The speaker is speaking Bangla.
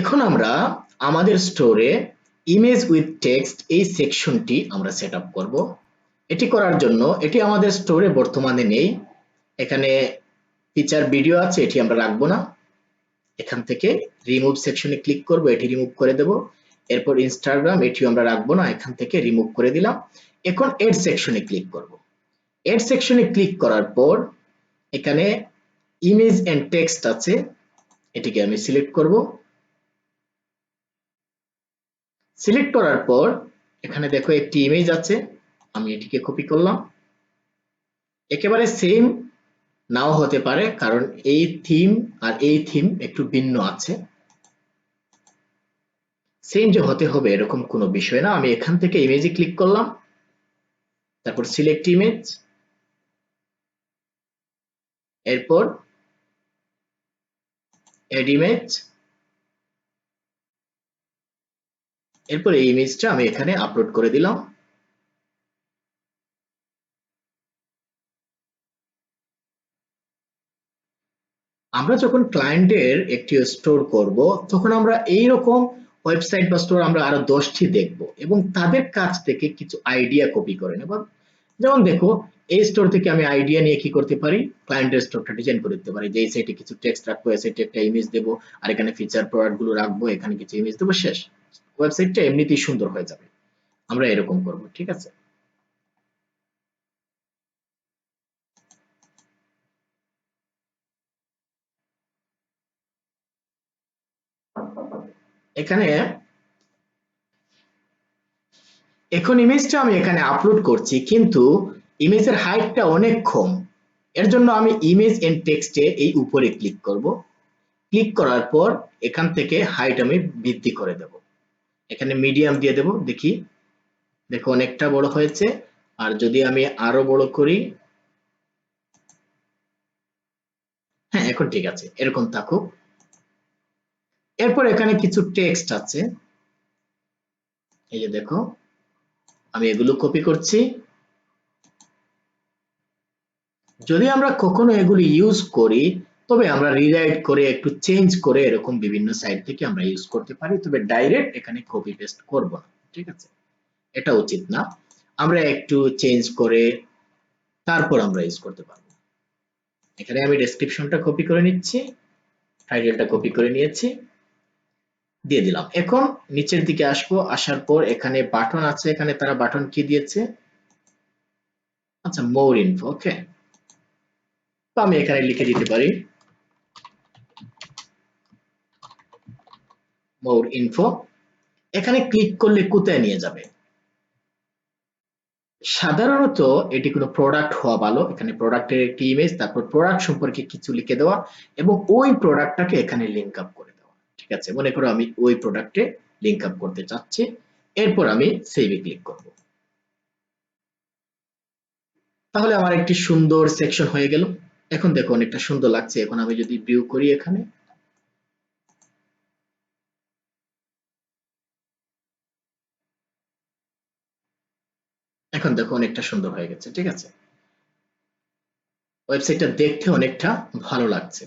এখন আমরা আমাদের স্টোরে ইমেজ উইথ টেক্সট এই সেকশনটি আমরা সেট আপ করব। এটি করার জন্য এটি আমাদের স্টোরে বর্তমানে নেই। এখানে ফিচার ভিডিও আছে, এটি আমরা রাখব না। এখান থেকে রিমুভ সেকশনে ক্লিক করব, এটি রিমুভ করে দেব। এরপর ইনস্টাগ্রাম এটিও আমরা রাখব না, এখান থেকে রিমুভ করে দিলাম। এখন এড সেকশনে ক্লিক করব। এড সেকশনে ক্লিক করার পর এখানে ইমেজ এন্ড টেক্সট আছে, এটিকে আমি সিলেক্ট করব। সিলেক্ট করার পর, এখানে দেখো একটি ইমেজ আছে, আমি এটিকে কপি করলাম। একেবারে সেম নাও হতে পারে, কারণ এই থিম আর এই থিম একটু ভিন্ন আছে। সেম যে হতে হবে, এরকম কোনো বিষয় না। আমি এখান থেকে ইমেজে ক্লিক করলাম। তারপর সিলেক্ট ইমেজ এরপর এড ইমেজ এরপর এই ইমেজটা আমি এখানে আপলোড করে দিলাম। আমরা যখন ক্লায়েন্টের একটি স্টোর করব, তখন আমরা এই রকম ওয়েবসাইট বা স্টোর আমরা আরও দশটি দেখব এবং তাদের কাছ থেকে কিছু আইডিয়া কপি করে নেব। যেমন দেখো, এই স্টোর থেকে আমি আইডিয়া নিয়ে কি করতে পারি? ক্লায়েন্টের স্টোরটা ডিজাইন করে দিতে পারি যে, এই সাইটে কিছু টেক্সট রাখব, এই সাইটে একটা ইমেজ দেবো, আর এখানে ফিচার প্রোডাক্টগুলো রাখব, এখানে কিছু ইমেজ দেবো, শেষ। ওয়েবসাইটটা এমনিতেই সুন্দর হয়ে যাবে। আমরা এরকম করব, ঠিক আছে? এখানে এখন ইমেজটা আমি এখানে আপলোড করছি, কিন্তু ইমেজের হাইটটা অনেক কম। এর জন্য আমি ইমেজ এন্ড টেক্সটে এই উপরে ক্লিক করব। ক্লিক করার পর এখান থেকে হাইট আমি বৃদ্ধি করে দেব। এখানে মিডিয়াম দিয়ে দেব, দেখি। দেখো, অনেকটা বড় হয়েছে। আর যদি আমি আরও বড় করি হ্যাঁ এখন ঠিক আছে, এরকম থাকুক। এরপর এখানে কিছু টেক্সট আছে। এই যে দেখো, আমি এগুলো কপি করছি। যদি আমরা কখনো এগুলো ইউজ করি তবে আমরা রিরাইট করে, একটু চেঞ্জ করে এরকম বিভিন্ন সাইট থেকে আমরা ইউজ করতে পারি, তবে ডাইরেক্ট এখানে কপি পেস্ট করব না, ঠিক আছে? এটা উচিত না। আমরা একটু চেঞ্জ করে তারপর আমরা ইউজ করতে পারব। এখানে আমি ডেসক্রিপশনটা কপি করে নিচ্ছি টাইটেলটা কপি করে নিয়েছি, দিয়ে দিলাম। এখন নিচের দিকে আসব, আসার পর এখানে বাটন আছে, এখানে তারা বাটন কি দিয়েছে? আচ্ছা মোর ইনফো ওকে তো আমি এখানে লিখে দিতে পারি। মোর ইনফো এখানে ক্লিক করলে কোথায় নিয়ে যাবে? সাধারণত এটি কোনো প্রোডাক্ট হওয়া ভালো। এখানে প্রোডাক্টের একটি ইমেজ তারপর প্রোডাক্ট সম্পর্কে কিছু লিখে দেওয়া এবং ওই প্রোডাক্টটাকে এখানে লিঙ্ক আপ করে দেওয়া। ঠিক আছে? মনে করো আমি ওই প্রোডাক্টে লিঙ্ক আপ করতে চাচ্ছি। এরপর আমি সেভে ক্লিক করব। তাহলে আমার একটি সুন্দর সেকশন হয়ে গেল। এখন দেখো অনেকটা সুন্দর লাগছে। এখন আমি যদি ভিউ করি এখানে। এখন দেখো অনেকটা সুন্দর হয়ে গেছে ঠিক আছে? ওয়েবসাইটটা দেখতে অনেকটা ভালো লাগছে।